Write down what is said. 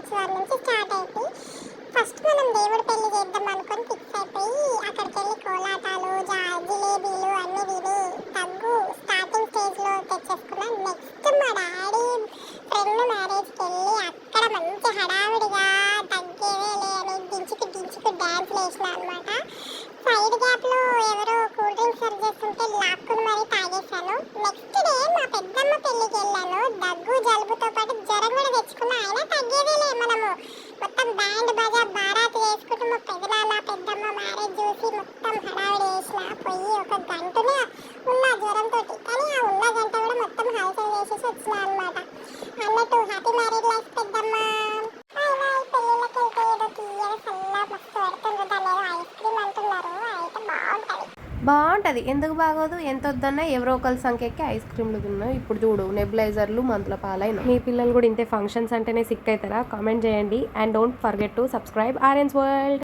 సంవత్సరాల నుంచి స్టార్ట్ అయితే ఫస్ట్ మనం దేవుడు పెళ్ళి చేద్దాం అనుకొని ఫిక్స్ అయిపోయి అక్కడికి వెళ్ళి కోలాటాలు జా జిలేబీలు అన్నీ విని తగ్గు స్టార్టింగ్ స్టేజ్లో తెచ్చేసుకున్నాం. నెక్స్ట్ మా డాడీ ఫ్రెండ్ మ్యారేజ్కి వెళ్ళి అక్కడ మంచి హడావిడిగా తగ్గేదే లేని దించుకు దించుకు డ్యాన్స్ వేసిన అనమాట సైడ్ గ్యాప్లో ఎవరో కూల్ డ్రింక్స్ సర్వ్ చేస్తుంటే లాక్కుని మరీ తాగేశాను. నెక్స్ట్ డే మా పెద్దమ్మ పెళ్ళికి వెళ్ళాను. దగ్గు జలుబుతో పాటు జ్వరం బ్యాండ్ బజా బారాత్ వేసుకుంటూ మా పెదనాన్న పెద్దమ్మ మ్యారేజ్ చూసి మొత్తం హడావిడి చేసిన. పోయి ఒక గంటనే ఉన్న జ్వరంతో కానీ బాగుంటది. బాగుంటుంది ఎందుకు బాగోదు? ఎంత వద్దన్నా ఎవరో ఒకరి సంఖ్యకి ఐస్ క్రీమ్లు తిన్నావు ఇప్పుడు చూడు నెబులైజర్లు మందుల పాలైన. మీ పిల్లలు కూడా ఇంతే ఫంక్షన్స్ అంటేనే సిక్ అవుతారా? కామెంట్ చేయండి. And don't forget to subscribe orange world